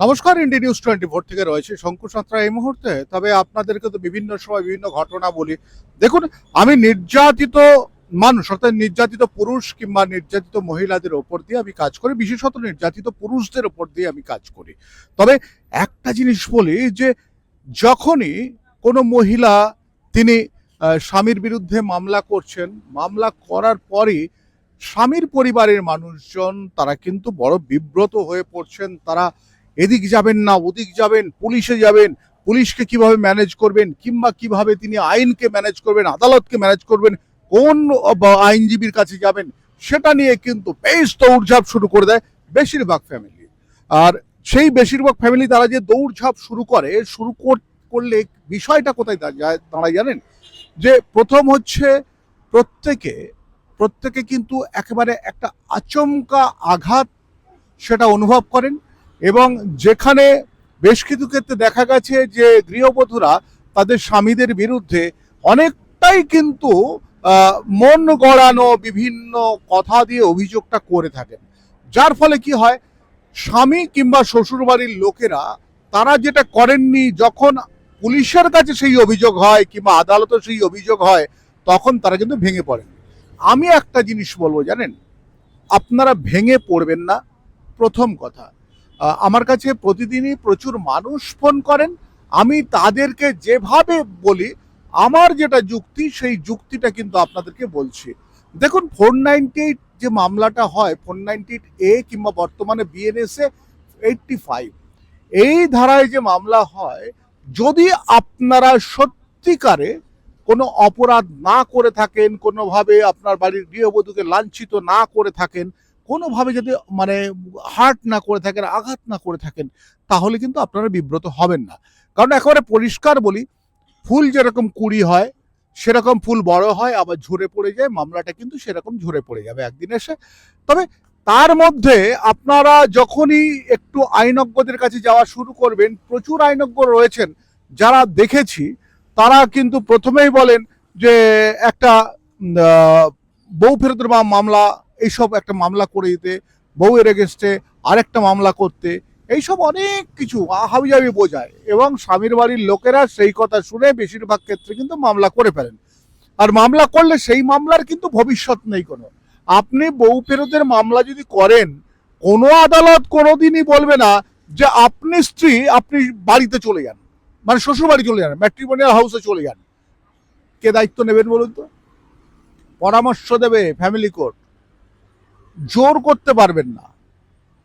নমস্কার ইন্ডি news twenty four থেকে রয়েছে শঙ্কু সাঁতরা এই মুহূর্তে। তবে আপনাদেরকে তো বিভিন্ন সময় বিভিন্ন ঘটনা বলি। দেখুন, আমি নির্যাতিত মানুষ, অর্থাৎ নির্যাতিত পুরুষ কিংবা নির্যাতিত মহিলাদের ওপর দিয়ে আমি কাজ করি, বিশেষত নির্যাতিত পুরুষদের ওপর দিয়ে আমি কাজ করি। তবে একটা জিনিস বলি যে, যখনই কোনো মহিলা তিনি স্বামীর বিরুদ্ধে মামলা করছেন, মামলা করার পরই স্বামীর পরিবারের মানুষজন তারা কিন্তু বড় বিব্রত হয়ে পড়ছেন, তারা এদিক যাবেন না, ওদিক যাবেন, পুলিশে যাবেন, পুলিশকে কীভাবে ম্যানেজ করবেন, কিংবা কীভাবে তিনি আইনকে ম্যানেজ করবেন, আদালতকে ম্যানেজ করবেন, কোন আইনজীবীর কাছে যাবেন, সেটা নিয়ে কিন্তু বেশ দৌড়ঝাঁপ শুরু করে দেয় বেশিরভাগ ফ্যামিলি আর সেই বেশিরভাগ ফ্যামিলি তারা যে দৌড়ঝাঁপ শুরু করে, শুরু কর- করলে বিষয়টা কোথায় দাঁড়ায় জানেন? যে প্রথম হচ্ছে প্রত্যেকে প্রত্যেকে কিন্তু একেবারে একটা আচমকা আঘাত সেটা অনুভব করেন এবং যেখানে বেশ কিছু ক্ষেত্রে দেখা গেছে যে গৃহবধূরা তাদের স্বামীদের বিরুদ্ধে অনেকটাই কিন্তু মন গড়ানো বিভিন্ন কথা দিয়ে অভিযোগটা করে থাকেন। যার ফলে কি হয়, স্বামী কিংবা শ্বশুরবাড়ির লোকেরা তারা যেটা করেননি, যখন পুলিশের কাছে সেই অভিযোগ হয় কিংবা আদালতে সেই অভিযোগ হয়, তখন তারা কিন্তু ভেঙে পড়েন। আমি একটা জিনিস বলব জানেন, আপনারা ভেঙে পড়বেন না। প্রথম কথা আমার কাছে প্রতিদিনই প্রচুর মানুষ ফোন করেন। আমি তাদেরকে যেভাবে বলি, আমার যেটা যুক্তি, সেই যুক্তিটা কিন্তু আপনাদেরকে বলছি। দেখুন, ফোর নাইনটি যে মামলাটা হয়, ফোর নাইনটি এ কিংবা বর্তমানে বিএনএসএ এইটটি ফাইভ এই ধারায় যে মামলা হয়, যদি আপনারা সত্যিকারে কোনো অপরাধ না করে থাকেন, কোনোভাবে আপনার বাড়ির গৃহবধূকে লাঞ্ছিত না করে থাকেন কোনোভাবে যদি মানে হার্ট না করে থাকেন, আঘাত না করে থাকেন, তাহলে কিন্তু আপনারা বিব্রত হবেন না। কারণ একেবারে পরিষ্কার বলি, ফুল যেরকম কুড়ি হয়, সেরকম ফুল বড় হয়, আবার ঝরে পড়ে যায়, মামলাটা কিন্তু সেরকম ঝরে পড়ে যাবে একদিন এসে। তবে তার মধ্যে আপনারা যখনই একটু আইনজ্ঞদের কাছে যাওয়া শুরু করবেন, প্রচুর আইনজ্ঞ রয়েছেন, যারা দেখেছি, তারা কিন্তু প্রথমেই বলেন যে একটা বউ ফেরতের মামলা এইসব একটা মামলা করে দিতে, বউয়ের এগেনস্টে আরেকটা মামলা করতে, এইসব অনেক কিছু হাবিজাবি বোঝায়। এবং স্বামীর বাড়ির লোকেরা সেই কথা শুনে বেশিরভাগ ক্ষেত্রে কিন্তু মামলা করে ফেলেন। আর মামলা করলে সেই মামলার কিন্তু ভবিষ্যৎ নেই কোনো। আপনি বউ ফেরতের মামলা যদি করেন, কোনো আদালত কোনোদিনই বলবে না যে আপনি স্ত্রী, আপনি বাড়িতে চলে যান। মানে শ্বশুর বাড়ি চলে যান ম্যাট্রিমোনিয়াল হাউসে চলে যান। কে দায়িত্ব নেবেন বলুন তো? পরামর্শ দেবে ফ্যামিলি কোর্ট জোর করতে পারবেন না।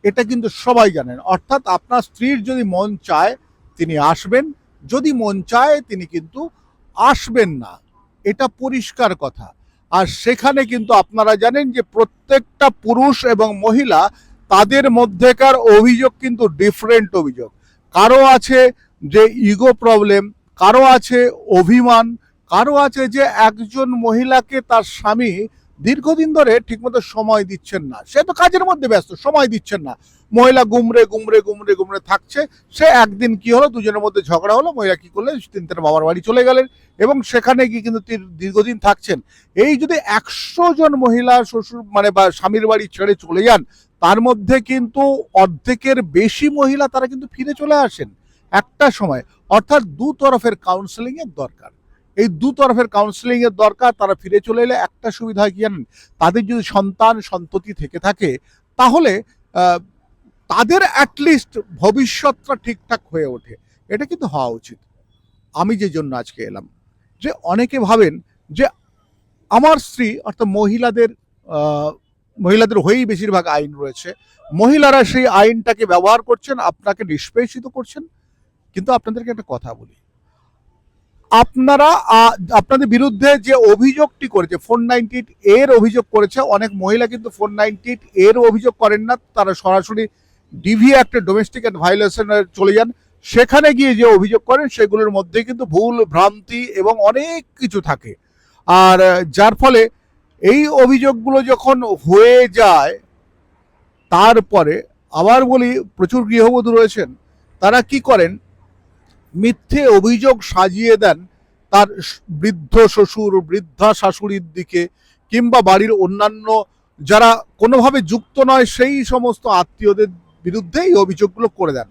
এটা কিন্তু সবাই জানেন। অর্থাৎ আপনার স্ত্রীর যদি মন চায় তিনি আসবেন, যদি মন চায় তিনি কিন্তু আসবেন না। এটা পরিষ্কার কথা। আর সেখানে কিন্তু আপনারা জানেন যে প্রত্যেকটা পুরুষ এবং মহিলা তাদের মধ্যেকার অভিযোগ কিন্তু ডিফারেন্ট অভিযোগ। কারও আছে যে ইগো প্রবলেম কারও আছে অভিমান, কারও আছে যে একজন মহিলাকে তার স্বামী দীর্ঘদিন ধরে ঠিকমতো সময় দিচ্ছেন না। সে তো কাজের মধ্যে ব্যস্ত, সময় দিচ্ছেন না। মহিলা গুমরে গুমরে গুমরে গুমরে থাকছে। সে একদিন কি হলো, দুজনের মধ্যে ঝগড়া হলো, মহিলা কি করলেন তিনি তার বাবার বাড়ি চলে গেলেন এবং সেখানে গিয়ে কিন্তু দীর্ঘদিন থাকছেন। এই যদি একশো জন মহিলা শ্বশুর মানে বা স্বামীর বাড়ি ছেড়ে চলে যান, তার মধ্যে কিন্তু অর্ধেকের বেশি মহিলা তারা কিন্তু ফিরে চলে আসেন। একটা সময়। অর্থাৎ দু তরফের কাউন্সেলিং এর দরকার। এই দু তরফের কাউন্সেলিং এর দরকার, তারা ফিরে চলে এলে একটা সুবিধা কি জানেন? তাদের যদি সন্তান, সন্ততি থেকে থাকে, তাহলে তাদের অ্যাটলিস্ট ভবিষ্যৎটা ঠিকঠাক হয়ে ওঠে। এটা কিন্তু হওয়া উচিত। আমি যে জন্য আজকে এলাম, যে অনেকে ভাবেন যে আমার স্ত্রী, অর্থাৎ মহিলাদের মহিলাদের হয়েই বেশিরভাগ আইন রয়েছে। মহিলারা সেই আইনটাকে ব্যবহার করছেন, আপনাকে নিষ্পেষিত করছেন। কিন্তু আপনাদেরকে একটা কথা বলি আপনারা আপনাদের বিরুদ্ধে যে অভিযোগটি করেছে, ফোর নাইনটি এর অভিযোগ করেছে, অনেক মহিলা কিন্তু ফোর নাইনটি এর অভিযোগ করেন না, তারা সরাসরি ডিভি একটা ডোমেস্টিক অ্যান্ড ভায়োলেশনে চলে যান। সেখানে গিয়ে যে অভিযোগ করেন, সেগুলোর মধ্যে কিন্তু ভুল, ভ্রান্তি এবং অনেক কিছু থাকে। আর যার ফলে এই অভিযোগগুলো যখন হয়ে যায়, তারপরে আবার বলি, প্রচুর গৃহবধূ রয়েছেন, তারা কি করেন মিথ্যে অভিযোগ সাজিয়ে দেন তার বৃদ্ধ শ্বশুর, বৃদ্ধা শাশুড়ির দিকে কিংবা বাড়ির অন্যান্য যারা কোনোভাবে যুক্ত নয়, সেই সমস্ত আত্মীয়দের বিরুদ্ধে এই অভিযোগগুলো করে দেন।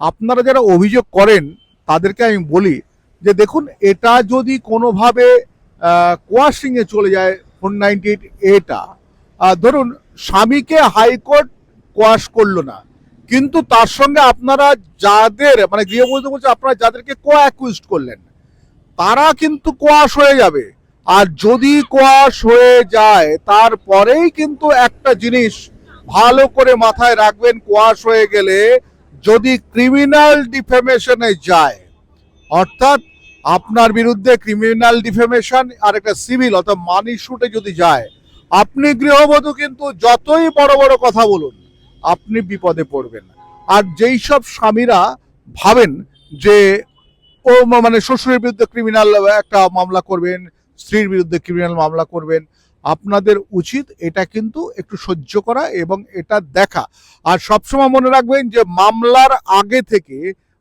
আপনারা যারা অভিযোগ করেন, তাদেরকে আমি বলি যে দেখুন, এটা যদি কোনোভাবে কোয়াশিংয়ে চলে যায় ফোর নাইনটি এইট এটা ধরুন, স্বামীকে হাইকোর্ট কোয়াশ করল না কিন্তু তার সঙ্গে আপনারা যাদের মানে গৃহবধূ বলছে আপনারা যাদেরকে কো অ্যাকুইজড করলেন, তারা কিন্তু কোয়াশ হয়ে যাবে। আর যদি কোয়াশ হয়ে যায়, তারপরেই কিন্তু একটা জিনিস ভালো করে মাথায় রাখবেন কোয়াশ হয়ে গেলে যদি ক্রিমিনাল ডিফেমেশনে যায়, অর্থাৎ আপনার বিরুদ্ধে ক্রিমিনাল ডিফেমেশন আর একটা সিভিল অর্থাৎ মানি শুটে যদি যায়, আপনি গৃহবধূ কিন্তু যতই বড় বড় কথা বলুন আপনি বিপদে পড়বেন আর যেই সব স্বামীরা ভাবেন যে ও মানে শ্বশুরের বিরুদ্ধে ক্রিমিনাল একটা মামলা করবেন, স্ত্রীর বিরুদ্ধে ক্রিমিনাল মামলা করবেন, আপনাদের উচিত এটা কিন্তু একটু সহ্য করা এবং এটা দেখা। আর সবসময় মনে রাখবেন যে মামলার আগে থেকে,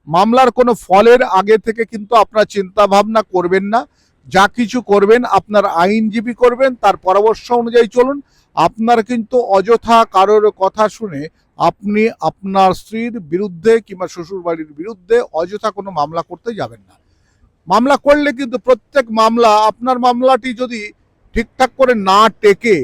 মামলার কোনো ফলের আগে থেকে কিন্তু আপনার চিন্তা ভাবনা করবেন না। যা কিছু করবেন, আপনার আইনজীবী করবেন, তার পরামর্শ অনুযায়ী চলুন। আপনার কিন্তু অযথা কারোর কথা শুনে আপনি আপনার স্ত্রীর বিরুদ্ধে কিংবা শ্বশুর বাড়ির বিরুদ্ধে অযথা কোনো মামলা করতে যাবেন না। মামলা করলে কিন্তু প্রত্যেক মামলা, আপনার মামলাটি যদি ঠিকঠাক করে না টেকে,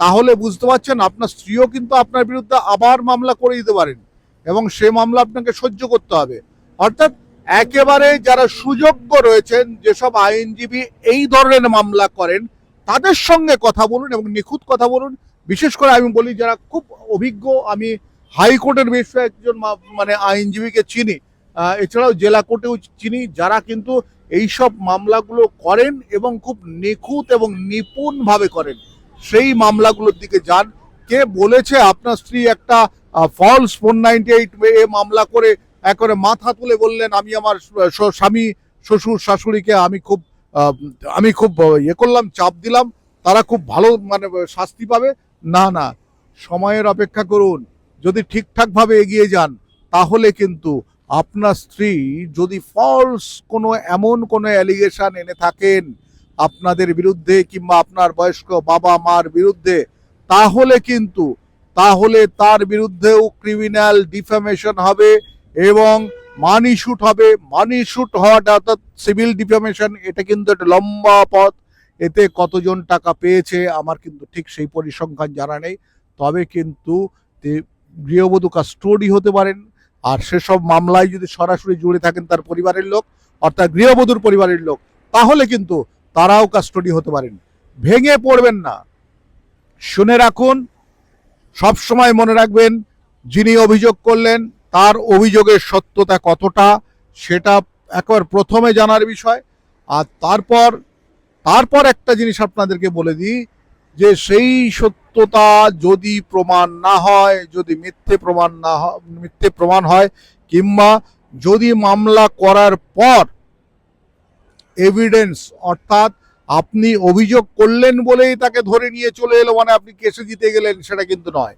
তাহলে বুঝতে পারছেন আপনার স্ত্রীও কিন্তু আপনার বিরুদ্ধে আবার মামলা করে দিতে পারেন এবং সে মামলা আপনাকে সহ্য করতে হবে। অর্থাৎ একেবারে যারা সুযোগ্য রয়েছেন, যেসব আইনজীবী এই ধরনের মামলা করেন তাদের সঙ্গে কথা বলুন এবং নিখুঁত কথা বলুন। বিশেষ করে আমি বলি যারা খুব অভিজ্ঞ, আমি হাইকোর্টের বেশ একজন মানে আইনজীবীকে চিনি। এছাড়াও জেলা কোর্টেও চিনি, যারা কিন্তু এইসব মামলাগুলো করেন এবং খুব নিখুঁত এবং নিপুণভাবে করেন। সেই মামলাগুলোর দিকে যান। কে বলেছে আপনার স্ত্রী একটা false four ninety eight A মামলা করে একবারে মাথা তুলে বললেন, আমি আমার স্বামী, শ্বশুর, শাশুড়িকে আমি খুব আমি খুব ইয়ে করলাম, চাপ দিলাম। তারা খুব ভালো মানে শাস্তি পাবে। না না, সময়ের অপেক্ষা করুন। যদি ঠিকঠাকভাবে এগিয়ে যান, তাহলে কিন্তু আপনার স্ত্রী যদি ফলস কোনো, এমন কোনো অ্যালিগেশন এনে থাকেন আপনাদের বিরুদ্ধে কিংবা আপনার বয়স্ক বাবা মার বিরুদ্ধে, তাহলে কিন্তু, তাহলে তার বিরুদ্ধেও ক্রিমিনাল ডিফামেশন হবে এবং মানি শুট হবে, মানি শুট হওয়াটা অর্থাৎ সিভিল ডিফামেশন, এটা কিন্তু একটা লম্বা পথ। এতে কতজন টাকা পেয়েছে আমার কিন্তু ঠিক সেই পরিসংখ্যান জানা নেই। তবে কিন্তু গৃহবধূ কাস্টোডি হতে পারেন, আর সেসব মামলায় যদি সরাসরি জুড়ে থাকেন তার পরিবারের লোক, অর্থাৎ গৃহবধূর পরিবারের লোক, তাহলে কিন্তু তারাও কাস্টোডি হতে পারেন। ভেঙে পড়বেন না। শুনে রাখুন সব সময় মনে রাখবেন, যিনি অভিযোগ করলেন তার অভিযোগের সত্যতা কতটা সেটা একবার প্রথমে জানার বিষয়। আর তারপর তারপর একটা জিনিস আপনাদেরকে বলে দিই যে সেই সত্যতা যদি প্রমাণ না হয়, যদি মিথ্যে প্রমাণ না হয় মিথ্যে প্রমাণ হয়, কিংবা যদি মামলা করার পর এভিডেন্স অর্থাৎ আপনি অভিযোগ করলেন বলেই তাকে ধরে নিয়ে চলে এলো মানে আপনি কেসে জিতে গেলেন, সেটা কিন্তু নয়।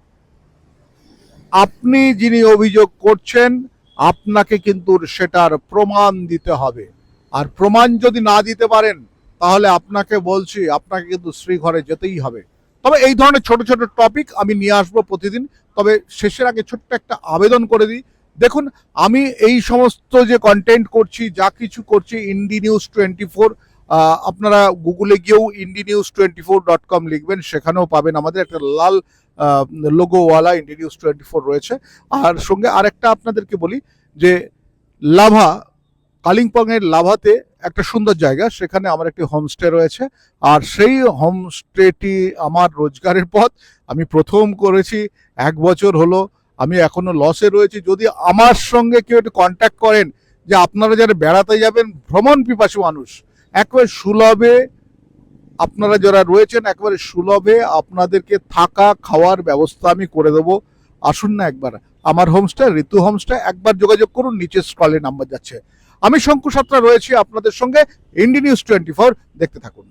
আপনি যিনি অভিযোগ করছেন, আপনাকে কিন্তু সেটার প্রমাণ দিতে হবে। আর প্রমাণ যদি না দিতে পারেন, তাহলে আপনাকে বলছি, আপনাকে কিন্তু শ্রীঘরে যেতেই হবে। তবে এই ধরনের ছোট ছোট টপিক আমি নিয়ে আসব প্রতিদিন। তবে শেষের আগে ছোট্ট একটা আবেদন করে দিই। দেখুন, আমি এই সমস্ত যে কন্টেন্ট করছি, যা কিছু করছি ইন্ডি নিউজ টোয়েন্টি ফোর আপনারা গুগলে গিয়েও Indi news twenty four dot com লিখবেন, সেখানেও পাবেন আমাদের একটা লাল লোগোওয়ালা ইন্ডি নিউজ টোয়েন্টি ফোর রয়েছে। আর সঙ্গে আরেকটা আপনাদেরকে বলি যে, লাভা, কালিম্পংয়ের লাভাতে একটা সুন্দর জায়গা, সেখানে আমার একটি হোমস্টে রয়েছে। আর সেই হোমস্টেটি আমার রোজগারের পথ। আমি প্রথম করেছি, এক বছর হলো, আমি এখনও লসে রয়েছি। যদি আমার সঙ্গে কেউ একটু কন্ট্যাক্ট করেন, যে আপনারা যারা বেড়াতে যাবেন, ভ্রমণ পিপাসু মানুষ একেবারে সুলভে আপনারা যারা রয়েছেন, একবারে সুলভে আপনাদেরকে থাকা, খাওয়ার ব্যবস্থা আমি করে দেবো। আসুন না একবার। আমার হোমস্টা, ঋতু হোমস্টা, একবার যোগাযোগ করুন, নিচের স্ক্রলে নাম্বার যাচ্ছে। আমি শঙ্কু সাত্রা রয়েছি আপনাদের সঙ্গে, ইন্ডি নিউজ টোয়েন্টি ফোর দেখতে থাকুন।